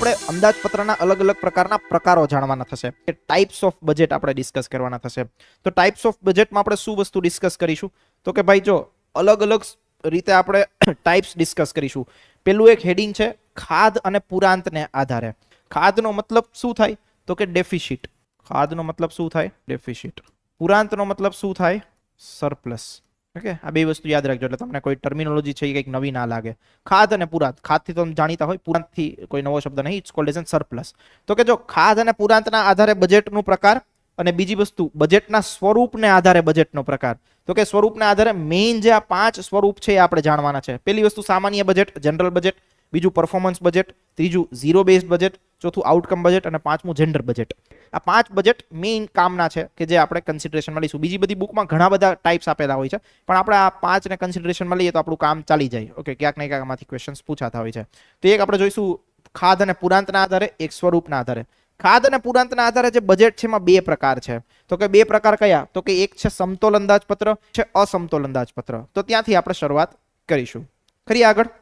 આપણે અંદાજપત્રના અલગ અલગ પ્રકારના પ્રકારો જાણવાના થશે. કે ટાઈપ્સ ઓફ બજેટ આપણે ડિસ્કસ કરવાના થશે. તો ટાઈપ્સ ઓફ બજેટમાં આપણે શું વસ્તુ ડિસ્કસ કરીશું? તો કે ભાઈ જો, અલગ અલગ રીતે આપણે ટાઈપ્સ ડિસ્કસ કરીશું. પેલું એક હેડિંગ છે, ખાદ અને પુરાંતને આધારે. ખાદનો મતલબ શું થાય? તો કે ડેફિશિટ ખાદનો મતલબ શું થાય? ડેફિશિટ પુરાંતનો મતલબ શું થાય? સરપ્લસ ઓકે, આ બે વસ્તુ યાદ રાખજો. એટલે તમને કોઈ ટર્મિનોલોજી છે એ કંઈક નવી ના લાગે. ખાદ અને પુરાંત. ખાદથી તમે જાણીતા હોય, પુરાંતથી કોઈ નવો શબ્દ નહીં. ઇટ્સ કોલ્ડ એઝ સરપ્લસ તો કે જો ખાદ અને પુરાંતના આધારે બજેટનું પ્રકાર અને બીજી વસ્તુ બજેટના સ્વરૂપને આધારે બજેટનો પ્રકાર. તો કે સ્વરૂપના આધારે મેઇન જે આ પાંચ સ્વરૂપ છે એ આપણે જાણવાના છે. પહેલી વસ્તુ સામાન્ય બજેટ જનરલ બજેટ બીજું પરફોર્મન્સ બજેટ ત્રીજું ઝીરો બેઝડ બજેટ ચોથું આઉટકમ બજેટ અને પાંચમું જેન્ડર બજેટ આ પાંચ બજેટ મેઇન કામના છે કે જે આપણે કન્સિડરેશનમાં લઈશું. બીજી બધી બુકમાં ઘણા બધા ટાઈપ્સ આપેલા હોય છે, પણ આપણે આ પાંચને કન્સિડરેશનમાં લઈએ તો આપણું કામ ચાલી જાય. ઓકે ક્યાંક ને ક્યાંક આમાંથી ક્વેશ્ચન્સ પૂછાતા હોય છે. તો એક આપણે જોઈશું ખાદ અને પુરાંતના આધારે, એક સ્વરૂપના આધારે. ખાદ અને પુરાંતના આધારે જે બજેટ છે એમાં બે પ્રકાર છે. તો કે બે પ્રકાર કયા? તો કે એક છે સમતોલ અંદાજપત્ર છે અસમતોલ અંદાજપત્ર. તો ત્યાંથી આપણે શરૂઆત કરીશું. ખરી આગળ.